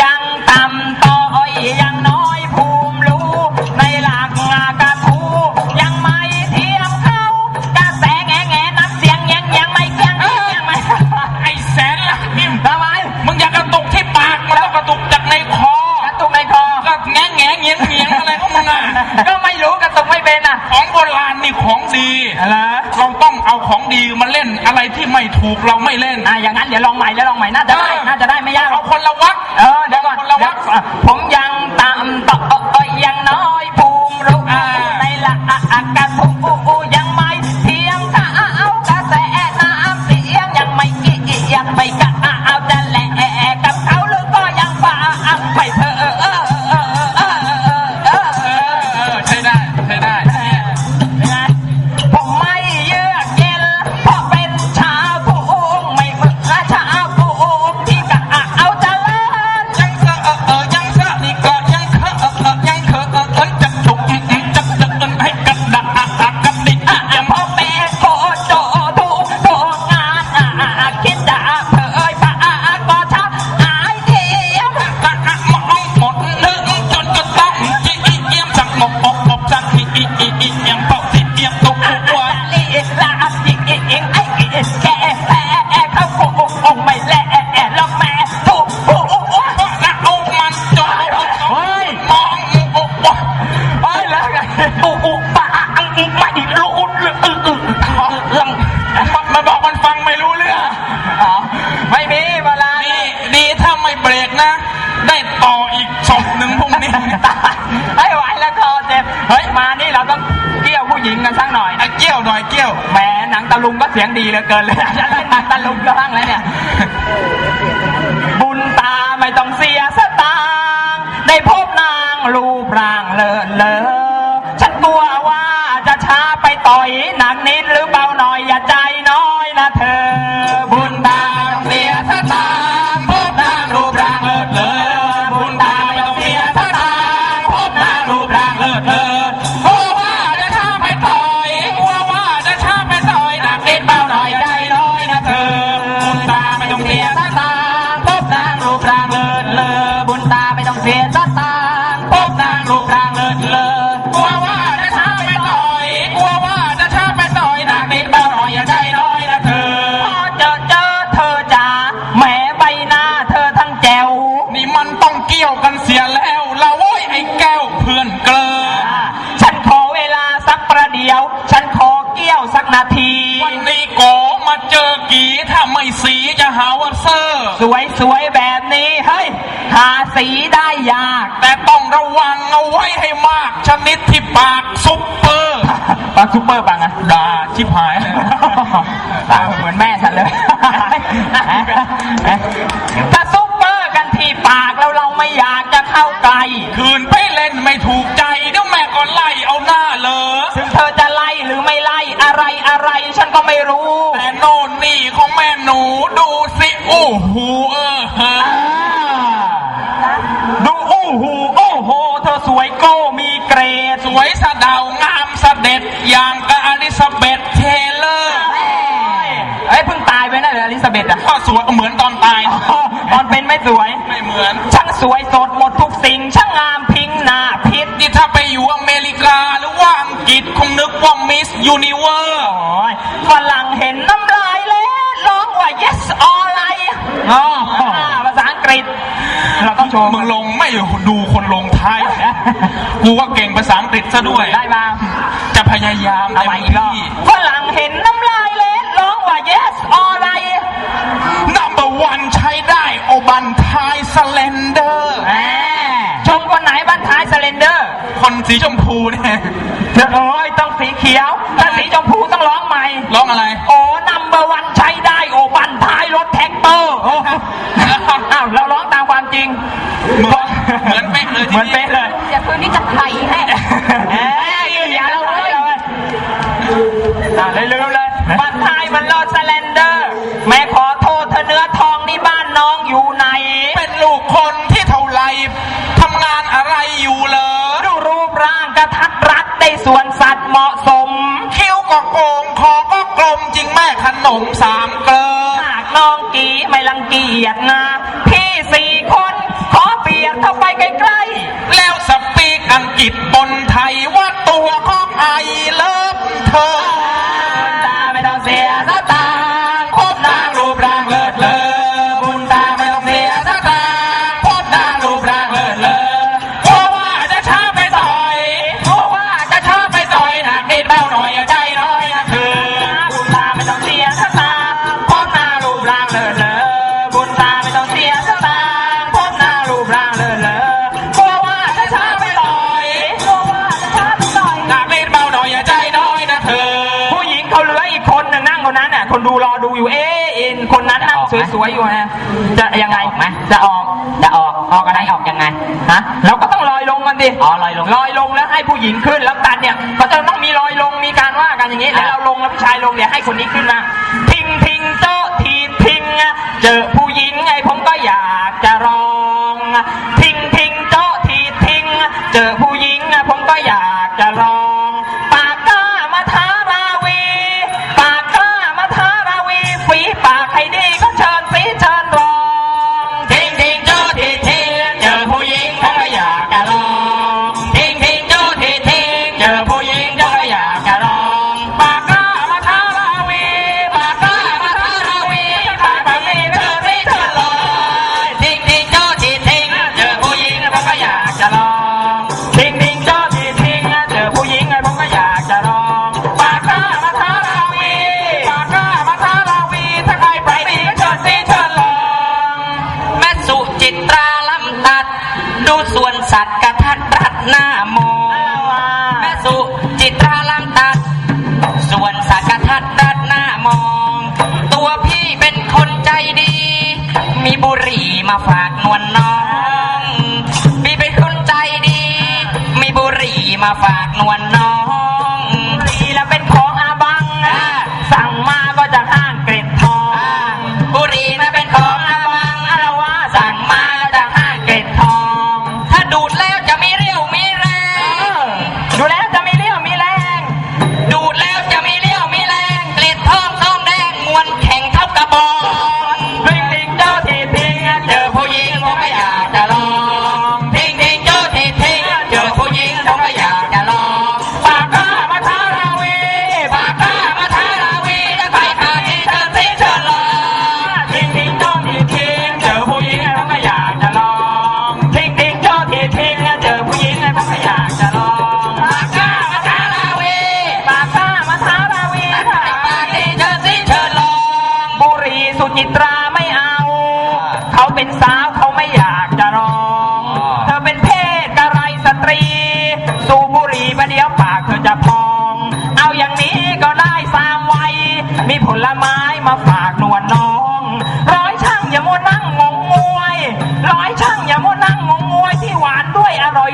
ยังต่ำต้อยยังน้อย โบราณนี่ของดีอะไรเราต้องเอาของดีมาเล่นอะไรที่ไม่ถูกเราไม่เล่นอะอย่างนั้นเดี๋ยวลองใหม่แล้วลองใหม่น่าจะได้เออน่าจะได้ไม่ยากหรเอาอกคนละวักเออเดี๋ยวก่อนคนละวักเดี๋ยวผมยังต่ำต่อยยังน้อยภูมิรู้อ่าในหลักกระทูยัง เฮ้ยมานี่เราต้องเกี่ยวผู้หญิงกันสักหน่อยไอ้เกี้ยวหน่อยเกี้ยวแหมหนังตะลุงก็เสียงดีเหลือเกินเลยฉันเล่นหนังตะลุงก็บ้างแล้วเนี่ย บุญตาไม่ต้องเสียสตางค์ได้พบนางรูปร่างเลิศเลอฉันกลัวว่าจะช้าไปต่อยหนังนิดหรือเบาหน่อยอย่าใจ นาที วันนี้โกมาเจอกี่ถ้าไม่สีจะหาว่าเซอร์สวยสวยๆแบบนี้เฮ้ยหาสีได้ยาก แต่ต้องระวังเอาไว้ให้มาก ชนิดที่ปากซุปเปอร์ปากซุปเปอร์ปังอะด่าชิบหายเลย ตาเหมือนแม่ฉันเลย หนูดูสิโอ้โหเออเฮอดูโอ้โหโอ้โหเธอสวยโก้มีเกรดสวยสะเดางามเสด็จอย่างกับอลิซาเบธเทเลอร์เอ้ยเพิ่งตายไปนะเดี๋ยวอลิซาเบธอะก็สวยเหมือนตอนตาย ตอนเป็นไม่สวย ไม่เหมือน ช่างสวยสดหมดทุกสิ่ง ช่างงามพิงหน้าพิษนี่ถ้าไปอยู่อเมริกาหรือว่าอังกฤษคงนึกว่ามิสยูนิเวอร์โอ้ยฝรั่ องว่า yes all right อ๋ออ่าภาษาอังกฤษ เราต้องโชว์มึงลงไม่ดูคนลงท้ายกูว่าเก่งภาษาอังกฤษซะด้วย ได้บ้างจะพยายามเอาเต็มใหม่อีกรอบที่ ฝรั่งเห็นน้ำลายเลยร้องว่า yes all right number one ใช้ได้โอบันทายสเลนเดอร์ แหมชมคนไหนบ้านท้ายสเลนเดอร์คนสีชมพูเนี่ยโอ้ยต้องสีเขียว ถ้าสีชมพูต้องร้องใหม่ ร้องอะไร โอ้นัมเบอ เหมือนเหมือนเป๊ะเลยทีเหมือนเป๊ะเลยอย่าคืนนี้จะไข่ให้เอ้ยอย่าเราเลยอ่าเร็วๆเลยบันท้ายมันรถสเลนเดอร์ แม่ขอโทษเธอเนื้อทองนี่บ้านน้องอยู่ไหน เป็นลูกคนที่เท่าไหรทำงานอะไรอยู่เหรอดูรูปร่างกระทัดรัดได้ส่วนสัตว์เหมาะสม คิ้วก็โกงคอก็กลมจริงแม่ขนมสามเกลอหากน้องกีไม่รังเกียจนะ พี่สี่คน ขอเปียกเข้าไปใกล้แล้วสปีกอังกฤษบนไทยว่าตัวของไอเลิ วยอยู่นะจะยังไงไหมจะออกจะออกออกกันไรออกยังไงฮะเราก็ต้องลอยลงมันดิอ๋อลอยลงลอยลงแล้วให้ผู้หญิงขึ้นแล้วตันเนี่ยก็จะต้องมีลอยลงมีการว่ากันอย่างนี้แล้วเราลงแล้วผู้ชายลงเนี่ยให้คนนี้ขึ้นมาทิงทิงโตทีทิงเจอผู้หญิงไงผมก็อยากจะร้องทิงทิงโตทีทิงเจอผู้หญิงผมก็อยากจะร้อง มีบุหรี่มาฝากนวลน้อง มีเป็นคนใจดี มีบุหรี่มาฝากนวลน้อง จิตราไม่เอา เขาเป็นสาวเขาไม่อยากจะร้อง เธอเป็นเพศกะไรสตรี สูบบุหรี่ประเดี๋ยวปากเธอจะพอง เอาอย่างนี้ก็ได้สามวัย มีผลไม้มาฝากนวลน้อง ร้อยช่างอย่ามัวนั่งงงงวย ร้อยช่างอย่ามัวนั่งงงงวยที่หวานด้วยอร่อย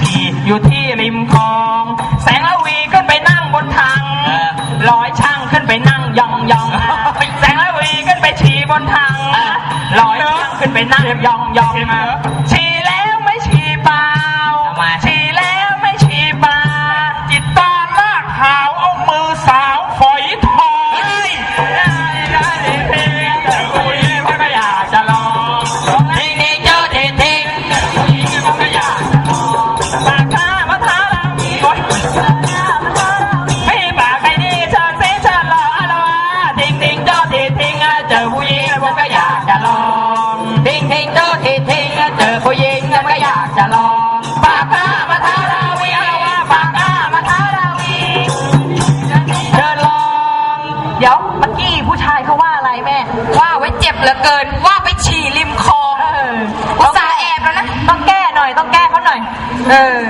ฉี่อยู่ที่ริมคลอง แสงละวีขึ้นไปนั่งบนทางลอยช่างขึ้นไปนั่งยองยองแสงละวีขึ้นไปฉี่บนทางลอยช่างขึ้นไปนั่งยองยองฉี่ บเหลือเกินว่าไปฉี่ริมคลองอุตส่าห์แอบแล้วนะต้องแก้หน่อยต้องแก้เขาหน่อย เออ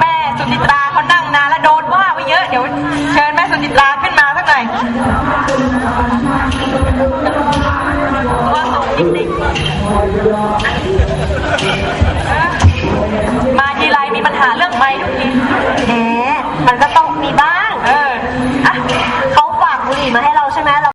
แม่สุจิตราเขานั่งนานแล้วโดนว่าไว้เยอะเดี๋ยวเชิญแม่สุจิตราขึ้นมาสักหน่อยตัวสูงนิดนึงมาทีไรมีปัญหาเรื่องไม้ทุกทีแหมมันก็ต้องมีบ้าง เอออะเขาฝากบุหรี่มาให้เราใช่ไหมเรา